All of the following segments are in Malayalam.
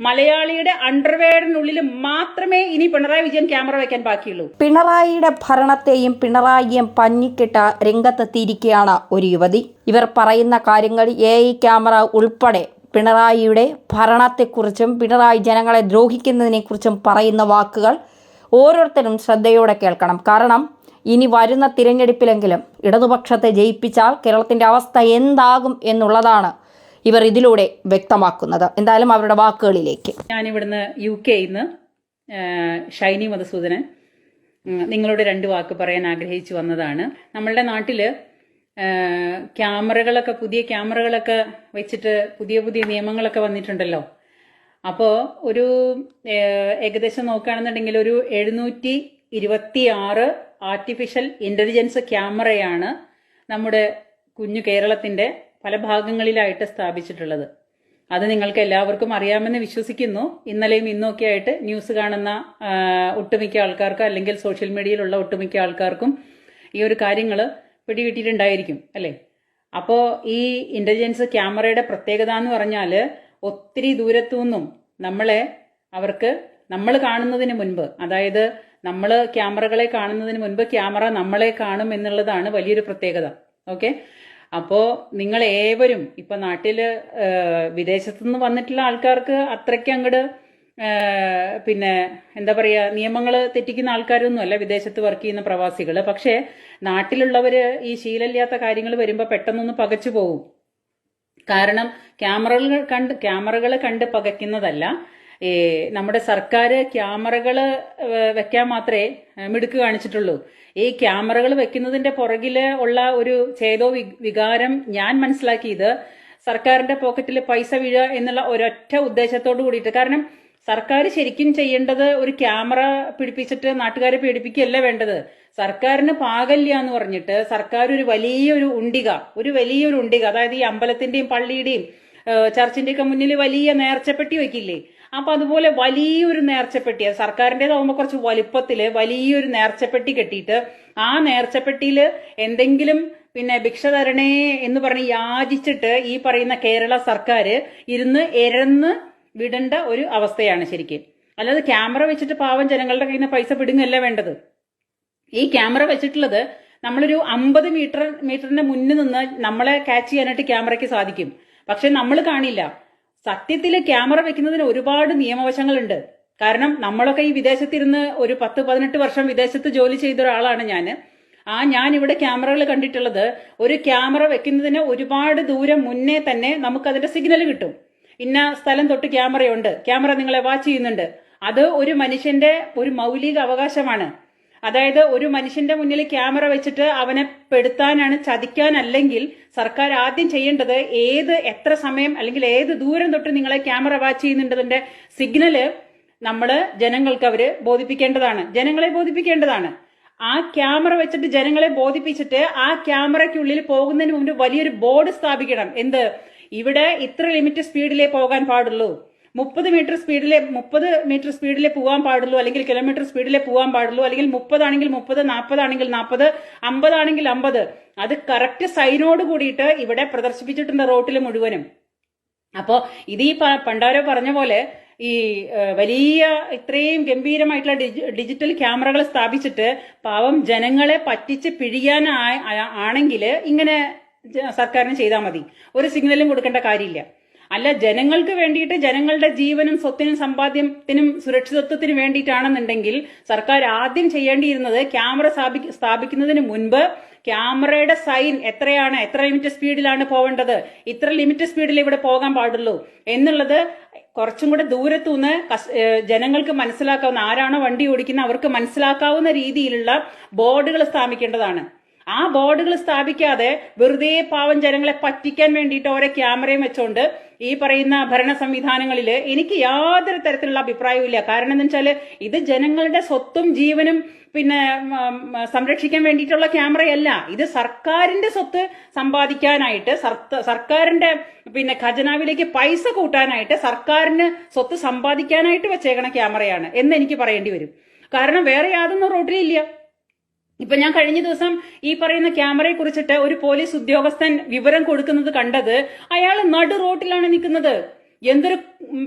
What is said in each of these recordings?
മലയാളിയുടെ അണ്ടർവെയറിനുള്ളിൽ മാത്രമേ ഇനി പിണറായി വിജയൻ ക്യാമറ വെക്കാൻ ബാക്കിയുള്ളൂ. പിണറായിയുടെ ഭരണത്തെയും പിണറായിയും പഞ്ഞിക്കിട്ട രംഗത്തെത്തിയിരിക്കുകയാണ് ഒരു യുവതി. ഇവർ പറയുന്ന കാര്യങ്ങൾ എ ക്യാമറ ഉൾപ്പെടെ പിണറായിയുടെ ഭരണത്തെക്കുറിച്ചും പിണറായി ജനങ്ങളെ ദ്രോഹിക്കുന്നതിനെക്കുറിച്ചും പറയുന്ന വാക്കുകൾ ഓരോരുത്തരും ശ്രദ്ധയോടെ കേൾക്കണം. കാരണം ഇനി വരുന്ന തിരഞ്ഞെടുപ്പിലെങ്കിലും ഇടതുപക്ഷത്തെ ജയിപ്പിച്ചാൽ കേരളത്തിന്റെ അവസ്ഥ എന്താകും എന്നുള്ളതാണ് ഇവർ ഇതിലൂടെ വ്യക്തമാക്കുന്നത്. എന്തായാലും അവരുടെ വാക്കുകളിലേക്ക്. ഞാൻ ഞാനിവിടുന്ന് യു കെയിൽ നിന്ന് ഷൈനി മധുസൂദനൻ നിങ്ങളുടെ രണ്ട് വാക്ക് പറയാൻ ആഗ്രഹിച്ചു വന്നതാണ്. നമ്മളുടെ നാട്ടിൽ ക്യാമറകളൊക്കെ പുതിയ ക്യാമറകളൊക്കെ വെച്ചിട്ട് പുതിയ പുതിയ നിയമങ്ങളൊക്കെ വന്നിട്ടുണ്ടല്ലോ. അപ്പോൾ ഒരു ഏകദേശം നോക്കുകയാണെന്നുണ്ടെങ്കിൽ ഒരു എഴുന്നൂറ്റി ഇരുപത്തി ആറ് ആർട്ടിഫിഷ്യൽ ഇന്റലിജൻസ് ക്യാമറയാണ് നമ്മുടെ കുഞ്ഞു കേരളത്തിന്റെ പല ഭാഗങ്ങളിലായിട്ട് സ്ഥാപിച്ചിട്ടുള്ളത്. അത് നിങ്ങൾക്ക് എല്ലാവർക്കും അറിയാമെന്ന് വിശ്വസിക്കുന്നു. ഇന്നലെയും ഇന്നൊക്കെ ആയിട്ട് ന്യൂസ് കാണുന്ന ഒട്ടുമിക്ക ആൾക്കാർക്ക് അല്ലെങ്കിൽ സോഷ്യൽ മീഡിയയിലുള്ള ഒട്ടുമിക്ക ആൾക്കാർക്കും ഈ ഒരു കാര്യങ്ങൾ പിടികിട്ടിയിട്ടുണ്ടായിരിക്കും അല്ലേ? അപ്പോൾ ഈ ഇന്റലിജൻസ് ക്യാമറയുടെ പ്രത്യേകത എന്ന് പറഞ്ഞാൽ ഒത്തിരി ദൂരത്തു നിന്നും നമ്മളെ അവർക്ക് നമ്മൾ കാണുന്നതിന് മുൻപ് അതായത് നമ്മൾ ക്യാമറകളെ കാണുന്നതിന് മുൻപ് ക്യാമറ നമ്മളെ കാണും എന്നുള്ളതാണ് വലിയൊരു പ്രത്യേകത. ഓക്കെ? അപ്പോ നിങ്ങൾ ഏവരും ഇപ്പൊ നാട്ടിൽ ഏഹ്, വിദേശത്തുനിന്ന് വന്നിട്ടുള്ള ആൾക്കാർക്ക് അത്രയ്ക്ക് അങ്ങോട്ട് പിന്നെ എന്താ പറയാ നിയമങ്ങൾ തെറ്റിക്കുന്ന ആൾക്കാരൊന്നുമല്ല വിദേശത്ത് വർക്ക് ചെയ്യുന്ന പ്രവാസികൾ പക്ഷേ നാട്ടിലുള്ളവര് ഈ ശീലമില്ലാത്ത കാര്യങ്ങൾ വരുമ്പോൾ പെട്ടെന്നൊന്ന് പകച്ചു പോകും കാരണം ക്യാമറകൾ കണ്ട് ക്യാമറകൾ കണ്ട് പകയ്ക്കുന്നതല്ല നമ്മുടെ സർക്കാർ ക്യാമറകൾ വെക്കാൻ മാത്രമേ മിടുക്ക് കാണിച്ചിട്ടുള്ളൂ. ഈ ക്യാമറകൾ വെക്കുന്നതിന്റെ പുറകിൽ ഉള്ള ഒരു ചേതോ വികാരം ഞാൻ മനസ്സിലാക്കിയത് സർക്കാരിന്റെ പോക്കറ്റിൽ പൈസ വീഴുക എന്നുള്ള ഒരൊറ്റ ഉദ്ദേശത്തോട് കൂടിയിട്ട്. കാരണം സർക്കാർ ശരിക്കും ചെയ്യേണ്ടത് ഒരു ക്യാമറ പിടിപ്പിച്ചിട്ട് നാട്ടുകാരെ പേടിപ്പിക്കുകയല്ല വേണ്ടത്. സർക്കാരിന് പാകല്യ എന്ന് പറഞ്ഞിട്ട് സർക്കാർ ഒരു വലിയൊരു ഉണ്ടിക ഒരു വലിയൊരു ഉണ്ടിക. അതായത് ഈ അമ്പലത്തിന്റെയും പള്ളിയുടെയും ചർച്ചിന്റെയൊക്കെ മുന്നിൽ വലിയ നേർച്ചപ്പെട്ടി വെക്കില്ലേ? അപ്പൊ അതുപോലെ വലിയൊരു നേർച്ചപ്പെട്ടി അത് സർക്കാരിന്റെതാവുമ്പോൾ കുറച്ച് വലിപ്പത്തിൽ വലിയൊരു നേർച്ചപ്പെട്ടി കെട്ടിയിട്ട് ആ നേർച്ചപ്പെട്ടിയിൽ എന്തെങ്കിലും പിന്നെ ഭിക്ഷ തരണേ എന്ന് പറഞ്ഞ് യാചിച്ചിട്ട് ഈ പറയുന്ന കേരള സർക്കാർ ഇരുന്ന് എരന്ന് വിടേണ്ട ഒരു അവസ്ഥയാണ് ശരിക്കും. അല്ലാതെ ക്യാമറ വെച്ചിട്ട് പാവം ജനങ്ങളുടെ കയ്യിൽ നിന്ന് പൈസ പിടുങ്ങല്ല വേണ്ടത്? ഈ ക്യാമറ വെച്ചിട്ടുള്ളത് നമ്മളൊരു അമ്പത് മീറ്റർ മീറ്ററിന്റെ മുന്നിൽ നിന്ന് നമ്മളെ ക്യാച്ച് ചെയ്യാനായിട്ട് ക്യാമറയ്ക്ക് സാധിക്കും. പക്ഷെ നമ്മൾ കാണില്ല. സത്യത്തിൽ ക്യാമറ വെക്കുന്നതിന് ഒരുപാട് നിയമവശങ്ങളുണ്ട്. കാരണം നമ്മളൊക്കെ ഈ വിദേശത്തിരുന്ന് ഒരു പത്ത് പതിനെട്ട് വർഷം വിദേശത്ത് ജോലി ചെയ്ത ഒരാളാണ് ഞാൻ ആ ഞാൻ ഇവിടെ ക്യാമറകൾ കണ്ടിട്ടുള്ളത് ഒരു ക്യാമറ വെക്കുന്നതിന് ഒരുപാട് ദൂരം മുന്നേ തന്നെ നമുക്ക് അതിന്റെ സിഗ്നൽ കിട്ടും. ഇന്ന സ്ഥലം തൊട്ട് ക്യാമറയുണ്ട്. ക്യാമറ നിങ്ങളെ വാച്ച് ചെയ്യുന്നുണ്ട്. അത് ഒരു മനുഷ്യന്റെ ഒരു മൗലിക അവകാശമാണ്. അതായത് ഒരു മനുഷ്യന്റെ മുന്നിൽ ക്യാമറ വെച്ചിട്ട് അവനെ പെടുത്താനാണ് ചതിക്കാനല്ലെങ്കിൽ സർക്കാർ ആദ്യം ചെയ്യേണ്ടത് ഏത് എത്ര സമയം അല്ലെങ്കിൽ ഏത് ദൂരം തൊട്ട് നിങ്ങളെ ക്യാമറ വാച്ച് ചെയ്യുന്നുണ്ടതിന്റെ സിഗ്നൽ നമ്മൾ ജനങ്ങൾക്ക് അവർ ബോധിപ്പിക്കേണ്ടതാണ്. ജനങ്ങളെ ബോധിപ്പിക്കേണ്ടതാണ്. ആ ക്യാമറ വെച്ചിട്ട് ജനങ്ങളെ ബോധിപ്പിച്ചിട്ട് ആ ക്യാമറയ്ക്കുള്ളിൽ പോകുന്നതിന് മുമ്പ് വലിയൊരു ബോർഡ് സ്ഥാപിക്കണം. എന്ത്? ഇവിടെ ഇത്ര ലിമിറ്റ് സ്പീഡിലേ പോകാൻ പാടുള്ളൂ. മുപ്പത് മീറ്റർ സ്പീഡിലെ മുപ്പത് മീറ്റർ സ്പീഡിലെ പോകാൻ പാടുള്ളൂ അല്ലെങ്കിൽ കിലോമീറ്റർ സ്പീഡിലെ പോകാൻ പാടുള്ളൂ അല്ലെങ്കിൽ മുപ്പതാണെങ്കിൽ മുപ്പത് നാൽപ്പതാണെങ്കിൽ നാൽപ്പത് അമ്പതാണെങ്കിൽ അമ്പത്. അത് കറക്റ്റ് സൈനോട് കൂടിയിട്ട് ഇവിടെ പ്രദർശിപ്പിച്ചിട്ടുണ്ട് റോട്ടിൽ മുഴുവനും. അപ്പോൾ ഇത് ഈ പണ്ടാരോ പറഞ്ഞ പോലെ ഈ വലിയ ഇത്രയും ഗംഭീരമായിട്ടുള്ള ഡിജി- ഡിജിറ്റൽ ക്യാമറകൾ സ്ഥാപിച്ചിട്ട് പാവം ജനങ്ങളെ പറ്റിച്ച് പിഴിയാൻ ആണെങ്കിൽ ഇങ്ങനെ സർക്കാരിന് ചെയ്താൽ മതി. ഒരു സിഗ്നലും കൊടുക്കേണ്ട കാര്യമില്ല. അല്ല ജനങ്ങൾക്ക് വേണ്ടിയിട്ട് ജനങ്ങളുടെ ജീവനും സ്വത്തിനും സമ്പാദ്യത്തിനും സുരക്ഷിതത്വത്തിനും വേണ്ടിയിട്ടാണെന്നുണ്ടെങ്കിൽ സർക്കാർ ആദ്യം ചെയ്യേണ്ടിയിരുന്നത് ക്യാമറ സ്ഥാപി- സ്ഥാപിക്കുന്നതിന് മുൻപ് ക്യാമറയുടെ സൈൻ എത്രയാണ് എത്ര ലിമിറ്റ് സ്പീഡിലാണ് പോകേണ്ടത് ഇത്ര ലിമിറ്റ് സ്പീഡിൽ ഇവിടെ പോകാൻ പാടുള്ളൂ എന്നുള്ളത് കുറച്ചും കൂടെ ദൂരത്തുനിന്ന് ജനങ്ങൾക്ക് മനസ്സിലാക്കാവുന്ന ആരാണോ വണ്ടി ഓടിക്കുന്ന അവർക്ക് മനസ്സിലാക്കാവുന്ന രീതിയിലുള്ള ബോർഡുകൾ സ്ഥാപിക്കേണ്ടതാണ്. ആ ബോർഡുകൾ സ്ഥാപിക്കാതെ വെറുതെ പാവം ജനങ്ങളെ പറ്റിക്കാൻ വേണ്ടിയിട്ട് ഓരോ ക്യാമറയും വെച്ചോണ്ട് ഈ പറയുന്ന ഭരണ സംവിധാനങ്ങളിൽ എനിക്ക് യാതൊരു തരത്തിലുള്ള അഭിപ്രായവും ഇല്ല. കാരണം എന്താ വെച്ചാൽ ഇത് ജനങ്ങളുടെ സ്വത്തും ജീവനും പിന്നെ സംരക്ഷിക്കാൻ വേണ്ടിയിട്ടുള്ള ക്യാമറയല്ല. ഇത് സർക്കാരിന്റെ സ്വത്ത് സമ്പാദിക്കാനായിട്ട് സർക്കാരിന്റെ പിന്നെ ഖജനാവിലേക്ക് പൈസ കൂട്ടാനായിട്ട് സർക്കാരിന് സ്വത്ത് സമ്പാദിക്കാനായിട്ട് വെച്ചേക്കണ ക്യാമറയാണ് എന്ന് എനിക്ക് പറയേണ്ടി വരും. കാരണം വേറെ യാതൊന്നും റോഡിലില്ല ഇപ്പൊ ഞാൻ കഴിഞ്ഞ ദിവസം ഈ പറയുന്ന ക്യാമറയെ കുറിച്ചിട്ട് ഒരു പോലീസ് ഉദ്യോഗസ്ഥൻ വിവരം കൊടുക്കുന്നത് കണ്ടത് അയാൾ നടു റോട്ടിലാണ് നിൽക്കുന്നത്. എന്തൊരു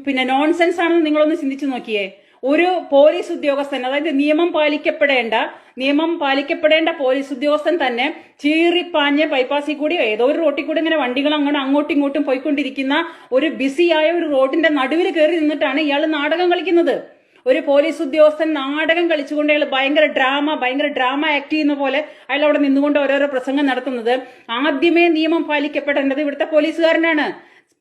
പിന്നെ നോൺസെൻസ് ആണെന്ന് നിങ്ങളൊന്ന് ചിന്തിച്ചു നോക്കിയേ. ഒരു പോലീസ് ഉദ്യോഗസ്ഥൻ അതായത് നിയമം പാലിക്കപ്പെടേണ്ട നിയമം പാലിക്കപ്പെടേണ്ട പോലീസ് ഉദ്യോഗസ്ഥൻ തന്നെ ചീറിപ്പാഞ്ഞ് ബൈപ്പാസിൽ കൂടി ഏതോ ഒരു റോട്ടിൽ കൂടി ഇങ്ങനെ വണ്ടികൾ അങ്ങനെ അങ്ങോട്ടും ഇങ്ങോട്ടും പോയിക്കൊണ്ടിരിക്കുന്ന ഒരു ബിസിയായ ഒരു റോഡിന്റെ നടുവിൽ കയറി നിന്നിട്ടാണ് ഇയാൾ നാടകം കളിക്കുന്നത്. ഒരു പോലീസ് ഉദ്യോഗസ്ഥൻ നാടകം കളിച്ചുകൊണ്ട് അയാൾ ഭയങ്കര ഡ്രാമ ഭയങ്കര ഡ്രാമ ആക്ട് ചെയ്യുന്ന പോലെ അയാൾ അവിടെ നിന്നുകൊണ്ട് ഓരോരോ പ്രസംഗം നടത്തുന്നത്. ആദ്യമേ നിയമം പാലിക്കപ്പെടേണ്ടത് ഇവിടുത്തെ പോലീസുകാരനാണ്.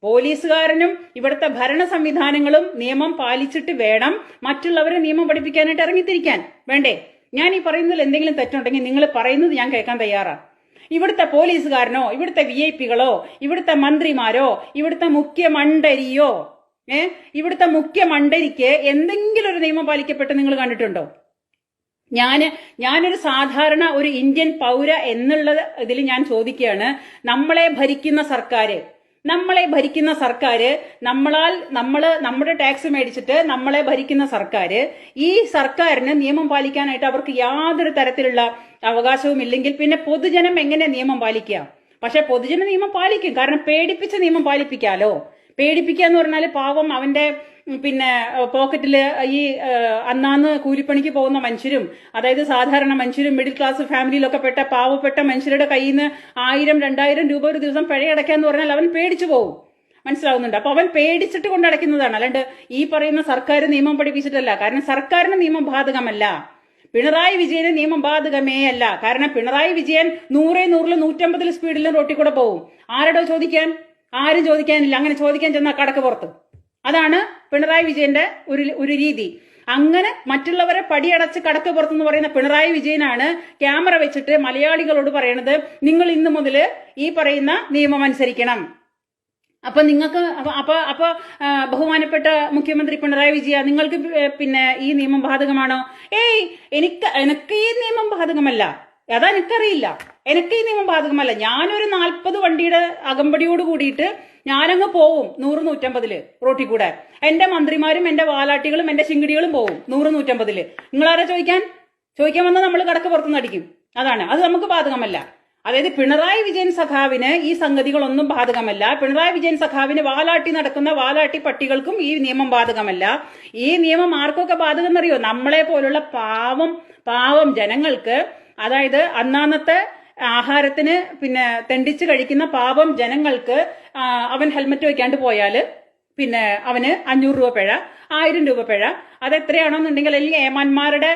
പോലീസുകാരനും ഇവിടുത്തെ ഭരണ സംവിധാനങ്ങളും നിയമം പാലിച്ചിട്ട് വേണം മറ്റുള്ളവരെ നിയമം പഠിപ്പിക്കാനായിട്ട് ഇറങ്ങിത്തിരിക്കാൻ. വേണ്ടേ? ഞാൻ ഈ പറയുന്നതിൽ എന്തെങ്കിലും തെറ്റുണ്ടെങ്കിൽ നിങ്ങൾ പറയുന്നത് ഞാൻ കേൾക്കാൻ തയ്യാറാണ് ഇവിടുത്തെ പോലീസുകാരനോ ഇവിടുത്തെ വി ഐ പികളോ ഇവിടുത്തെ മന്ത്രിമാരോ ഇവിടുത്തെ മുഖ്യമണ്ഡരിയോ ഏ? ഇവിടുത്തെ മുഖ്യ മണ്ഡരിക്ക് എന്തെങ്കിലും ഒരു നിയമം പാലിക്കപ്പെട്ട് നിങ്ങൾ കണ്ടിട്ടുണ്ടോ? ഞാൻ ഞാനൊരു സാധാരണ ഒരു ഇന്ത്യൻ പൗര എന്നുള്ള ഇതിൽ ഞാൻ ചോദിക്കുകയാണ്. നമ്മളെ ഭരിക്കുന്ന സർക്കാര് നമ്മളെ ഭരിക്കുന്ന സർക്കാര് നമ്മളാൽ നമ്മൾ നമ്മുടെ ടാക്സ് മേടിച്ചിട്ട് നമ്മളെ ഭരിക്കുന്ന സർക്കാര് ഈ സർക്കാരിന് നിയമം പാലിക്കാനായിട്ട് അവർക്ക് യാതൊരു തരത്തിലുള്ള അവകാശവും ഇല്ലെങ്കിൽ പിന്നെ പൊതുജനം എങ്ങനെ നിയമം പാലിക്കുക? പക്ഷെ പൊതുജന നിയമം പാലിക്കും. കാരണം പേടിപ്പിച്ച നിയമം പാലിപ്പിക്കാലോ? പേടിപ്പിക്കുക എന്ന് പറഞ്ഞാൽ പാവം അവന്റെ പിന്നെ പോക്കറ്റിൽ ഈ അന്നാന്ന് കൂലിപ്പണിക്ക് പോകുന്ന മനുഷ്യരും അതായത് സാധാരണ മനുഷ്യരും മിഡിൽ ക്ലാസ് ഫാമിലിയിലൊക്കെ പെട്ട പാവപ്പെട്ട മനുഷ്യരുടെ കയ്യിൽ നിന്ന് ആയിരം രണ്ടായിരം രൂപ ഒരു ദിവസം പിഴയടയ്ക്കാന്ന് പറഞ്ഞാൽ അവൻ പേടിച്ചു പോകും മനസ്സിലാവുന്നുണ്ട്? അപ്പൊ അവൻ പേടിച്ചിട്ട് കൊണ്ട് അടയ്ക്കുന്നതാണ്. അല്ലാണ്ട് ഈ പറയുന്ന സർക്കാർ നിയമം പഠിപ്പിച്ചിട്ടല്ല. കാരണം സർക്കാരിന് നിയമം ബാധകമല്ല. പിണറായി വിജയന് നിയമം ബാധകമേ അല്ല. കാരണം പിണറായി വിജയൻ നൂറേ നൂറിൽ നൂറ്റമ്പതിൽ സ്പീഡിലും റോട്ടിൽ കൂടെ പോകും ആരടോ ചോദിക്കാൻ? ആരും ചോദിക്കാനില്ല. അങ്ങനെ ചോദിക്കാൻ ചെന്നാൽ കടക്ക് പുറത്ത്. അതാണ് പിണറായി വിജയന്റെ ഒരു ഒരു രീതി. അങ്ങനെ മറ്റുള്ളവരെ പടിയടച്ച് കടക്ക് പുറത്തെന്ന് പറയുന്ന പിണറായി വിജയനാണ് ക്യാമറ വെച്ചിട്ട് മലയാളികളോട് പറയണത് നിങ്ങൾ ഇന്നു മുതൽ ഈ പറയുന്ന നിയമം അനുസരിക്കണം. അപ്പൊ നിങ്ങൾക്ക് അപ്പൊ അപ്പൊ ബഹുമാനപ്പെട്ട മുഖ്യമന്ത്രി പിണറായി വിജയ നിങ്ങൾക്ക് പിന്നെ ഈ നിയമം ബാധകമാണോ? ഏയ് എനിക്ക് എനിക്ക് ഈ നിയമം ബാധകമല്ല. അതാ എനിക്കറിയില്ല എനിക്ക് ഈ നിയമം ബാധകമല്ല. ഞാനൊരു നാൽപ്പത് വണ്ടിയുടെ അകമ്പടിയോട് കൂടിയിട്ട് ഞാനങ്ങ് പോവും നൂറ് നൂറ്റമ്പതിൽ റോട്ടിൽ കൂടെ. എന്റെ മന്ത്രിമാരും എന്റെ വാലാട്ടികളും എന്റെ ചിങ്കിടികളും പോവും നൂറ് നൂറ്റമ്പതിൽ. നിങ്ങളാരാ ചോദിക്കാൻ? ചോദിക്കാൻ വന്നാൽ നമ്മൾ കടക്ക് പുറത്തുനിന്ന് അടിക്കും. അതാണ്. അത് നമുക്ക് ബാധകമല്ല. അതായത് പിണറായി വിജയൻ സഖാവിന് ഈ സംഗതികളൊന്നും ബാധകമല്ല. പിണറായി വിജയൻ സഖാവിന് വാലാട്ടി നടക്കുന്ന വാലാട്ടി പട്ടികൾക്കും ഈ നിയമം ബാധകമല്ല. ഈ നിയമം ആർക്കൊക്കെ ബാധകം എന്നറിയോ നമ്മളെ പോലുള്ള പാവം പാവം ജനങ്ങൾക്ക് അതായത് അന്നാന്നത്തെ ആഹാരത്തിന് പിന്നെ തെണ്ടിച്ച് കഴിക്കുന്ന പാപം ജനങ്ങൾക്ക് അവൻ ഹെൽമറ്റ് വെക്കാണ്ട് പോയാൽ പിന്നെ അവന് അഞ്ഞൂറ് രൂപ പിഴ ആയിരം രൂപ പിഴ. അത് എത്രയാണോന്നുണ്ടെങ്കിൽ അല്ലെങ്കിൽ ഏമാന്മാരുടെ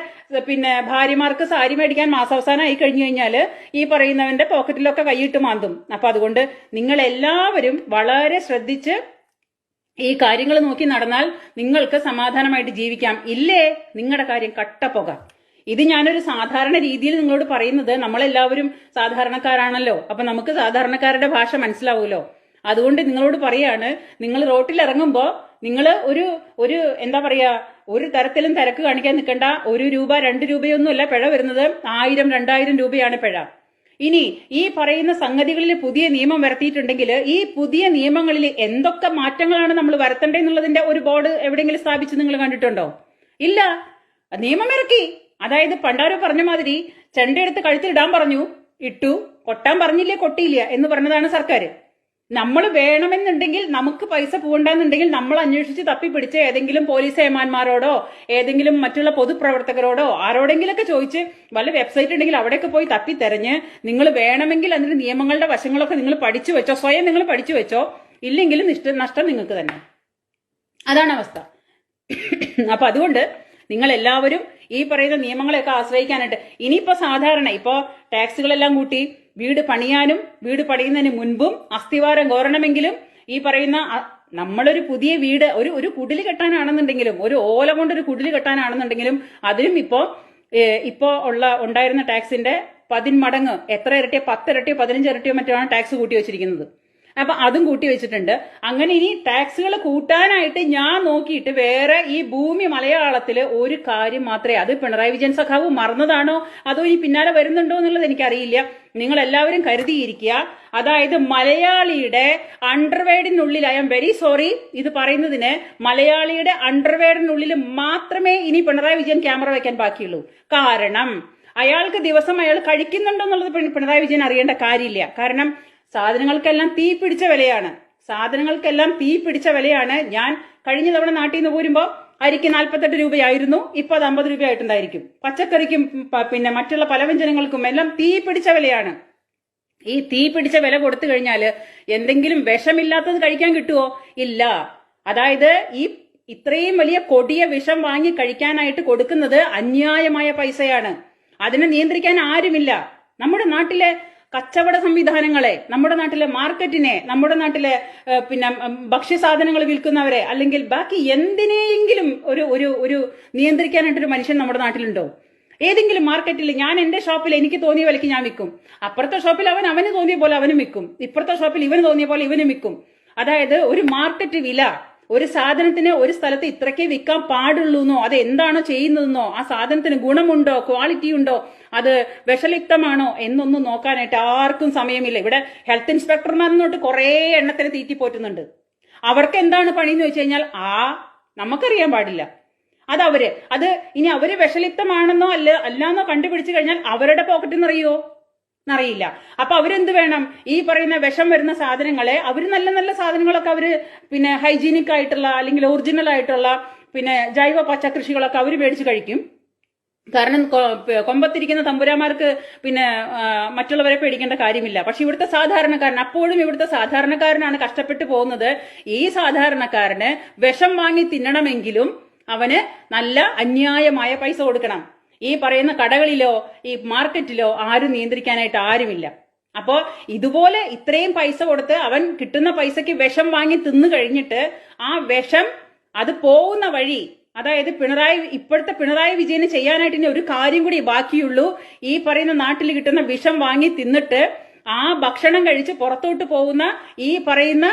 പിന്നെ ഭാര്യമാർക്ക് സാരി മേടിക്കാൻ മാസാവസാനം ആയി കഴിഞ്ഞു കഴിഞ്ഞാൽ ഈ പറയുന്നവന്റെ പോക്കറ്റിലൊക്കെ കൈയിട്ട് മാന്തും. അപ്പൊ അതുകൊണ്ട് നിങ്ങൾ എല്ലാവരും വളരെ ശ്രദ്ധിച്ച് ഈ കാര്യങ്ങൾ നോക്കി നടന്നാൽ നിങ്ങൾക്ക് സമാധാനമായിട്ട് ജീവിക്കാം. ഇല്ലേ? നിങ്ങളുടെ കാര്യം കട്ടപ്പുക ഇത് ഞാനൊരു സാധാരണ രീതിയിൽ നിങ്ങളോട് പറയുന്നത് നമ്മളെല്ലാവരും സാധാരണക്കാരാണല്ലോ. അപ്പൊ നമുക്ക് സാധാരണക്കാരുടെ ഭാഷ മനസ്സിലാവുമല്ലോ. അതുകൊണ്ട് നിങ്ങളോട് പറയാണ് നിങ്ങൾ റോട്ടിൽ ഇറങ്ങുമ്പോൾ നിങ്ങൾ ഒരു ഒരു എന്താ പറയാ ഒരു തരത്തിലും തിരക്ക് കാണിക്കാൻ നിൽക്കണ്ട. ഒരു രൂപ രണ്ട് രൂപയൊന്നുമല്ല പിഴ വരുന്നത്. ആയിരം രണ്ടായിരം രൂപയാണ് പിഴ. ഇനി ഈ പറയുന്ന സംഗതികളിൽ പുതിയ നിയമം വരുത്തിയിട്ടുണ്ടെങ്കിൽ ഈ പുതിയ നിയമങ്ങളിൽ എന്തൊക്കെ മാറ്റങ്ങളാണ് നമ്മൾ വരുത്തേണ്ടതെന്നുള്ളതിന്റെ ഒരു ബോർഡ് എവിടെയെങ്കിലും സ്ഥാപിച്ച് നിങ്ങൾ കണ്ടിട്ടുണ്ടോ? ഇല്ല. നിയമം ഇറക്കി. അതായത് പണ്ടാരോ പറഞ്ഞ മാതിരി ചെണ്ടയെടുത്ത് കഴുത്തിലിടാൻ പറഞ്ഞു ഇട്ടു കൊട്ടാൻ പറഞ്ഞില്ലേ കൊട്ടിയില്ല എന്ന് പറഞ്ഞതാണ് സർക്കാർ നമ്മൾ വേണമെന്നുണ്ടെങ്കിൽ നമുക്ക് പൈസ പോകണ്ടെന്നുണ്ടെങ്കിൽ നമ്മൾ അന്വേഷിച്ച് തപ്പിപ്പിടിച്ച് ഏതെങ്കിലും പോലീസ് ഏമാന്മാരോടോ ഏതെങ്കിലും മറ്റുള്ള പൊതുപ്രവർത്തകരോടോ ആരോടെങ്കിലൊക്കെ ചോദിച്ച് വല്ല വെബ്സൈറ്റ് ഉണ്ടെങ്കിൽ അവിടെയൊക്കെ പോയി തപ്പി തെരഞ്ഞ് നിങ്ങൾ വേണമെങ്കിൽ അതിന്റെ നിയമങ്ങളുടെ വശങ്ങളൊക്കെ നിങ്ങൾ പഠിച്ചു വെച്ചോ സ്വയം നിങ്ങൾ പഠിച്ചു വെച്ചോ ഇല്ലെങ്കിലും നിഷ്ഠ നഷ്ടം നിങ്ങൾക്ക് തന്നെ. അതാണ് അവസ്ഥ. അപ്പൊ അതുകൊണ്ട് നിങ്ങൾ എല്ലാവരും ഈ പറയുന്ന നിയമങ്ങളെയൊക്കെ ആശ്രയിക്കാനായിട്ട്. ഇനിയിപ്പോ സാധാരണ ഇപ്പോ ടാക്സുകളെല്ലാം കൂട്ടി വീട് പണിയാനും വീട് പണിയുന്നതിന് മുൻപും അസ്ഥിവാരം കോരണമെങ്കിലും ഈ പറയുന്ന നമ്മളൊരു പുതിയ വീട് ഒരു ഒരു കുടിൽ കെട്ടാനാണെന്നുണ്ടെങ്കിലും ഒരു ഓല കൊണ്ടൊരു കുടിൽ കെട്ടാനാണെന്നുണ്ടെങ്കിലും അതിനും ഇപ്പോ ഇപ്പോ ഉള്ള ഉണ്ടായിരുന്ന ടാക്സിന്റെ പതിന്മടങ്ങ് എത്ര ഇരട്ടിയോ പത്തിരട്ടിയോ പതിനഞ്ചിരട്ടിയോ മറ്റോ ആണ് ടാക്സ് കൂട്ടി വെച്ചിരിക്കുന്നത്. അപ്പൊ അതും കൂട്ടി വെച്ചിട്ടുണ്ട്. അങ്ങനെ ഇനി ടാക്സുകൾ കൂട്ടാനായിട്ട് ഞാൻ നോക്കിയിട്ട് വേറെ ഈ ഭൂമി മലയാളത്തിൽ ഒരു കാര്യം മാത്രമേ അത് പിണറായി വിജയൻ സഖാവ് മറന്നതാണോ? അതോ ഇനി പിന്നാലെ വരുന്നുണ്ടോ എന്നുള്ളത് എനിക്കറിയില്ല. നിങ്ങൾ എല്ലാവരും കരുതിയിരിക്കുക. അതായത് മലയാളിയുടെ അണ്ടർവേഡിനുള്ളിൽ ഐ എം വെരി സോറി ഇത് പറയുന്നതിന് മലയാളിയുടെ അണ്ടർവേഡിനുള്ളിൽ മാത്രമേ ഇനി പിണറായി വിജയൻ ക്യാമറ വെക്കാൻ ബാക്കിയുള്ളൂ. കാരണം അയാൾക്ക് ദിവസം അയാൾ കഴിക്കുന്നുണ്ടോ എന്നുള്ളത് പിണറായി വിജയൻ അറിയേണ്ട കാര്യമില്ല. കാരണം സാധനങ്ങൾക്കെല്ലാം തീ പിടിച്ച വിലയാണ്. സാധനങ്ങൾക്കെല്ലാം തീ പിടിച്ച വിലയാണ്. ഞാൻ കഴിഞ്ഞ തവണ നാട്ടിൽ നിന്ന് പോരുമ്പോൾ അരിക്ക് നാൽപ്പത്തെട്ട് രൂപയായിരുന്നു. ഇപ്പൊ അത് അമ്പത് രൂപയായിട്ടുണ്ടായിരിക്കും. പച്ചക്കറിക്കും പിന്നെ മറ്റുള്ള പല വ്യഞ്ജനങ്ങൾക്കും എല്ലാം തീ പിടിച്ച വിലയാണ്. ഈ തീ പിടിച്ച വില കൊടുത്തു കഴിഞ്ഞാൽ എന്തെങ്കിലും വിഷമില്ലാത്തത് കഴിക്കാൻ കിട്ടുമോ ഇല്ല. അതായത് ഈ ഇത്രയും വലിയ കൊടിയ വിഷം വാങ്ങി കഴിക്കാനായിട്ട് കൊടുക്കുന്നത് അന്യായമായ പൈസയാണ്. അതിനെ നിയന്ത്രിക്കാൻ ആരുമില്ല. നമ്മുടെ നാട്ടിലെ കച്ചവട സംവിധാനങ്ങളെ നമ്മുടെ നാട്ടിലെ മാർക്കറ്റിനെ നമ്മുടെ നാട്ടിലെ പിന്നെ ഭക്ഷ്യസാധനങ്ങൾ വിൽക്കുന്നവരെ അല്ലെങ്കിൽ ബാക്കി എന്തിനെയെങ്കിലും ഒരു ഒരു ഒരു നിയന്ത്രിക്കാനായിട്ടൊരു മനുഷ്യൻ നമ്മുടെ നാട്ടിലുണ്ടോ? ഏതെങ്കിലും മാർക്കറ്റിൽ ഞാൻ എന്റെ ഷോപ്പിൽ എനിക്ക് തോന്നിയ വിലയ്ക്ക് ഞാൻ വിൽക്കും. അപ്പുറത്തെ ഷോപ്പിൽ അവൻ അവന് തോന്നിയ പോലെ അവനും വിൽക്കും. ഇപ്പുറത്തെ ഷോപ്പിൽ ഇവന് തോന്നിയ പോലെ ഇവനും വിൽക്കും. അതായത് ഒരു മാർക്കറ്റ് വില ഒരു സാധനത്തിന് ഒരു സ്ഥലത്ത് ഇത്രക്കേ വിൽക്കാൻ പാടുള്ളൂന്നോ അത് എന്താണോ ചെയ്യുന്നതെന്നോ ആ സാധനത്തിന് ഗുണമുണ്ടോ ക്വാളിറ്റി ഉണ്ടോ അത് വിഷലിപ്തമാണോ എന്നൊന്നും നോക്കാനായിട്ട് ആർക്കും സമയമില്ല. ഇവിടെ ഹെൽത്ത് ഇൻസ്പെക്ടർമാരെന്നോട്ട് കുറേ എണ്ണത്തിന് തീറ്റിപ്പോറ്റുന്നുണ്ട് അവർക്ക് എന്താണ് പണി എന്ന് വെച്ച് കഴിഞ്ഞാൽ ആ നമുക്കറിയാൻ പാടില്ല. അത് അവർ അത് ഇനി അവർ വിഷലിപ്തമാണെന്നോ അല്ല അല്ലാന്നോ കണ്ടുപിടിച്ചു കഴിഞ്ഞാൽ അവരുടെ പോക്കറ്റിൽ നിറയോ നിറയില്ല അപ്പൊ അവരെന്ത് വേണം? ഈ പറയുന്ന വിഷം വരുന്ന സാധനങ്ങളെ അവർ നല്ല നല്ല സാധനങ്ങളൊക്കെ അവർ പിന്നെ ഹൈജീനിക് ആയിട്ടുള്ള അല്ലെങ്കിൽ ഒറിജിനൽ ആയിട്ടുള്ള പിന്നെ ജൈവ പച്ചക്കൃഷികളൊക്കെ അവർ മേടിച്ച് കഴിക്കും. കാരണം കൊമ്പത്തിരിക്കുന്ന തമ്പുരാമാർക്ക് പിന്നെ മറ്റുള്ളവരെ പേടിക്കേണ്ട കാര്യമില്ല. പക്ഷെ ഇവിടുത്തെ സാധാരണക്കാരൻ അപ്പോഴും ഇവിടുത്തെ സാധാരണക്കാരനാണ് കഷ്ടപ്പെട്ടു പോകുന്നത്. ഈ സാധാരണക്കാരന് വിഷം വാങ്ങി തിന്നണമെങ്കിലും അവന് നല്ല അന്യായമായ പൈസ കൊടുക്കണം. ഈ പറയുന്ന കടകളിലോ ഈ മാർക്കറ്റിലോ ആരും നിയന്ത്രിക്കാനായിട്ട് ആരുമില്ല. അപ്പോ ഇതുപോലെ ഇത്രയും പൈസ കൊടുത്ത് അവൻ കിട്ടുന്ന പൈസക്ക് വിഷം വാങ്ങി തിന്നു കഴിഞ്ഞിട്ട് ആ വിഷം അത് പോകുന്ന വഴി അതായത് പിണറായി ഇപ്പോഴത്തെ പിണറായി വിജയന് ചെയ്യാനായിട്ട് ഇനി ഒരു കാര്യം കൂടി ബാക്കിയുള്ളൂ. ഈ പറയുന്ന നാട്ടിൽ കിട്ടുന്ന വിഷം വാങ്ങി തിന്നിട്ട് ആ ഭക്ഷണം കഴിച്ച് പുറത്തോട്ട് പോകുന്ന ഈ പറയുന്ന